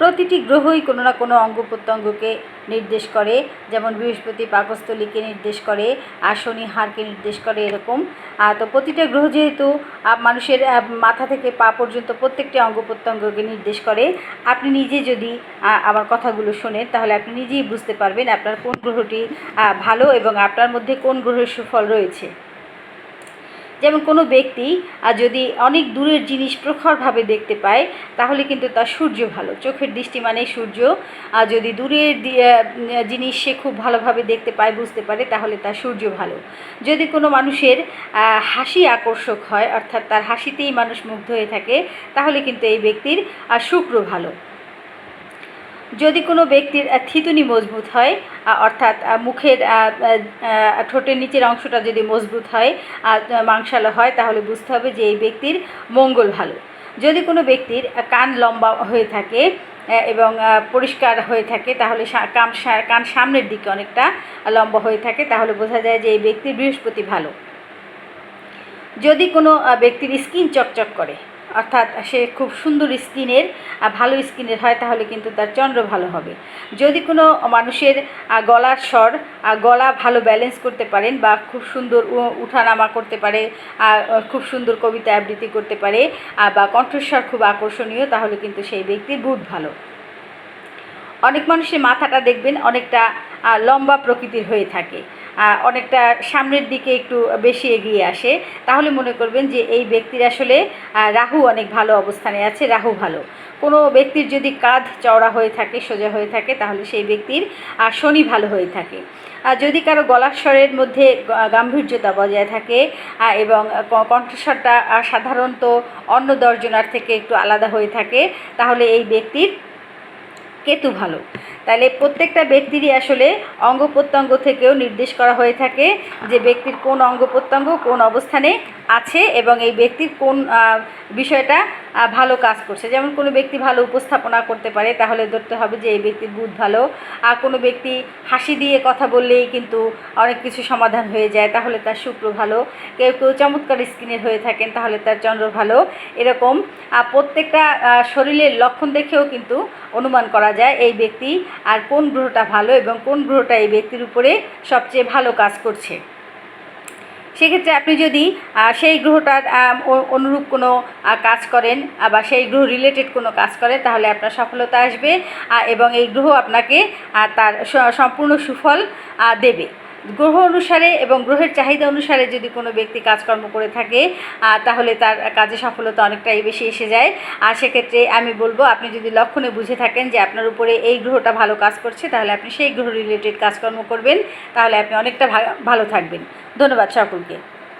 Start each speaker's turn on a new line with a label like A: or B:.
A: প্রতিটি গ্রহই কোনো না কোনো অঙ্গ প্রত্যঙ্গকে নির্দেশ করে, যেমন বৃহস্পতি পাকস্থলীকে নির্দেশ করে, আর শনি হাড়কে নির্দেশ করে, এরকম। তো প্রতিটা গ্রহ যেহেতু মানুষের মাথা থেকে পা পর্যন্ত প্রত্যেকটি অঙ্গ প্রত্যঙ্গকে নির্দেশ করে, আপনি নিজে যদি আমার কথাগুলো শোনেন, তাহলে আপনি নিজেই বুঝতে পারবেন আপনার কোন গ্রহটি ভালো এবং আপনার মধ্যে কোন গ্রহের সুফল রয়েছে। যেমন কোনো ব্যক্তি আহ, যদি অনেক দূরের জিনিস প্রখরভাবে দেখতে পায় তাহলে কিন্তু তার সূর্য ভালো। চোখের দৃষ্টি মানেই সূর্য। আর যদি দূরের জিনিস সে খুব ভালোভাবে দেখতে পায় বুঝতে পারে তাহলে তার সূর্য ভালো। যদি কোনো মানুষের হাসি আকর্ষক হয় অর্থাৎ তার হাসিতেই মানুষ মুগ্ধ হয়ে থাকে তাহলে কিন্তু এই ব্যক্তির শুক্র ভালো। যদি কোনো ব্যক্তির থিতুনি মজবুত হয় অর্থাৎ মুখের ঠোঁটের নিচের অংশটা যদি মজবুত হয় আর মাংসালো হয়, তাহলে বুঝতে হবে যে এই ব্যক্তির মঙ্গল ভালো। যদি কোনো ব্যক্তির কান লম্বা হয়ে থাকে এবং পরিষ্কার হয়ে থাকে, তাহলে কান কান সামনের দিকে অনেকটা লম্বা হয়ে থাকে, তাহলে বোঝা যায় যে এই ব্যক্তির বৃহস্পতি ভালো। যদি কোনো ব্যক্তির স্কিন চকচক করে অর্থাৎ সে খুব সুন্দর স্কিনের ভালো স্কিনের হয়, তাহলে কিন্তু তার চন্দ্র ভালো হবে। যদি কোনো মানুষের গলার স্বর গলা ভালো ব্যালেন্স করতে পারেন, বা খুব সুন্দর উঠানামা করতে পারে খুব সুন্দর কবিতা আবৃত্তি করতে পারে বা কণ্ঠস্বর খুব আকর্ষণীয়, তাহলে কিন্তু সেই ব্যক্তির বুধ ভালো। অনেক মানুষের মাথাটা দেখবেন, অনেকটা লম্বা প্রকৃতির হয়ে থাকে। অনেকটা সামনের দিকে একটু বেশি এগিয়ে আসে। তাহলে মনে করবেন যে এই ব্যক্তির আসলে রাহু অনেক ভালো অবস্থানে আছে, রাহু ভালো। কোনো ব্যক্তির যদি কাঁধ চওড়া হয়ে থাকে, সোজা হয়ে থাকে, তাহলে সেই ব্যক্তির শনি ভালো হয়ে থাকে। আর যদি কারও গলার স্বরের মধ্যে গাম্ভীর্যতা বজায় থাকে এবং কণ্ঠস্বরটা সাধারণত অন্য দশজনার থেকে একটু আলাদা হয়ে থাকে, তাহলে এই ব্যক্তির কেতু ভালো। তাহলে প্রত্যেকটা ব্যক্তিরই আসলে অঙ্গ প্রত্যঙ্গ থেকেও নির্দেশ করা হয়ে থাকে যে ব্যক্তির কোন অঙ্গ প্রত্যঙ্গ কোন অবস্থানে আছে এবং এই ব্যক্তির কোন বিষয়টা ভালো কাজ করছে। যেমন কোনো ব্যক্তি ভালো উপস্থাপনা করতে পারে, তাহলে ধরতে হবে যে এই ব্যক্তির বুধ ভালো। আর কোনো ব্যক্তি হাসি দিয়ে কথা বললেই কিন্তু অনেক কিছু সমাধান হয়ে যায়, তাহলে তার শুক্র ভালো। কেউ কেউ চমৎকার স্কিনের হয়ে থাকেন, তাহলে তার চন্দ্র ভালো। এরকম প্রত্যেকটা শরীরের লক্ষণ দেখেও কিন্তু অনুমান করা যায় এই ব্যক্তি আর কোন গ্রহটা ভালো এবং কোন গ্রহটা এই ব্যক্তির উপরে সবচেয়ে ভালো কাজ করছে। সেক্ষেত্রে আপনি যদি সেই গ্রহটার অনুরূপ কোনো কাজ করেন বা সেই গ্রহ রিলেটেড কোনো কাজ করেন তাহলে আপনার সফলতা আসবে এবং এই গ্রহ আপনাকে তার সম্পূর্ণ সুফল দেবে। গ্রহ অনুসারে এবং গ্রহের চাহিদা অনুসারে যদি কোনো ব্যক্তি কাজকর্ম করে থাকে তাহলে তার কাজে সফলতা অনেকটাই বেশি এসে যায়। আর সেক্ষেত্রে আমি বলব, আপনি যদি লক্ষণে বুঝে থাকেন যে আপনার উপরে এই গ্রহটা ভালো কাজ করছে, তাহলে আপনি সেই গ্রহ রিলেটেড কাজকর্ম করবেন। তাহলে আপনি অনেকটা ভালো থাকবেন। ধন্যবাদ সকলকে।